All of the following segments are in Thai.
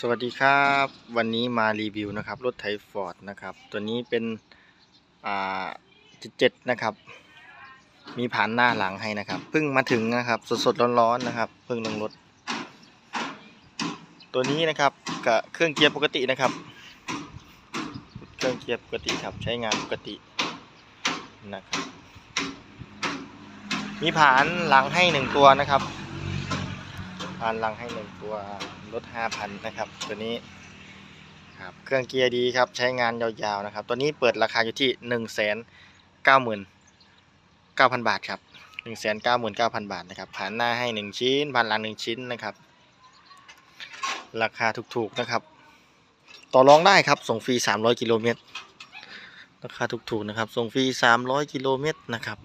สวัสดีครับวันนี้มารีวิวนะครับรถไถฟอร์ดนะครับตัวนี้เป็นอ่าเจ็ดนะครับมีผ่านหน้าหลังให้นะครับเพิ่งมาถึงนะครับสดๆร้อนๆนะครับเพิ่งลงรถ ตัวนี้นะครับกับเครื่องเกียร์ปกตินะครับ เครื่องเกียร์ปกติครับใช้งานปกตินะครับมีผ่านหลังให้หนึ่งตัวนะครับานหลังให้หนึ่งตัวลดห้าพันนะครับ ตัวนี้ครับเครื่องเกียร์ดีครับใช้งานยาวๆนะครับ ตัวนี้เปิดราคาอยู่ที่หนึ่งแสนเก้าหมื่นเก้าพันบาทครับหนึ่งแสนเก้าหมื่นเก้าพันบาทนะครับผ่านหน้าให้หนึ่งชิ้นผ่านหลังหนึ่งชิ้นนะครับ ราคาถูกๆนะครับ ต่อรองได้ครับส่งฟรีสามร้อยกิโลเมตรราคาถูกๆนะครับส่งฟรีสามร้อยกิโลเมตรนะครับ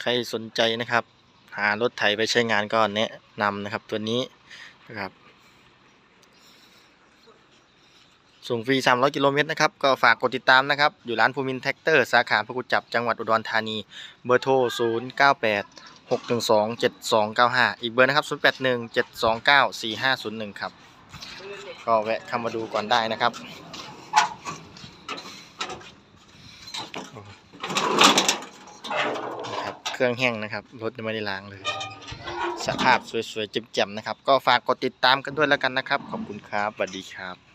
ใครสนใจนะครับ หารถไถไปใช้งานก็แนะนำนะครับตัวนี้นะครับส่งฟรี 300 กิโลเมตรนะครับ ก็ฝากกดติดตามนะครับ อยู่ร้านภูมินแท็กเตอร์ สาขาพระกุจับ จังหวัดอุดรธานี เบอร์โทร 098 612 7295 อีกเบอร์นะครับ 081 729 4501 ครับ ก็แวะเข้ามาดูก่อนได้นะครับนะครับ เครื่องแห้งนะครับ รถยังไม่ได้ล้างเลย สภาพสวยๆจิ๋มๆนะครับ ก็ฝากกดติดตามกันด้วยแล้วกันนะครับ ขอบคุณครับสวัสดีครับ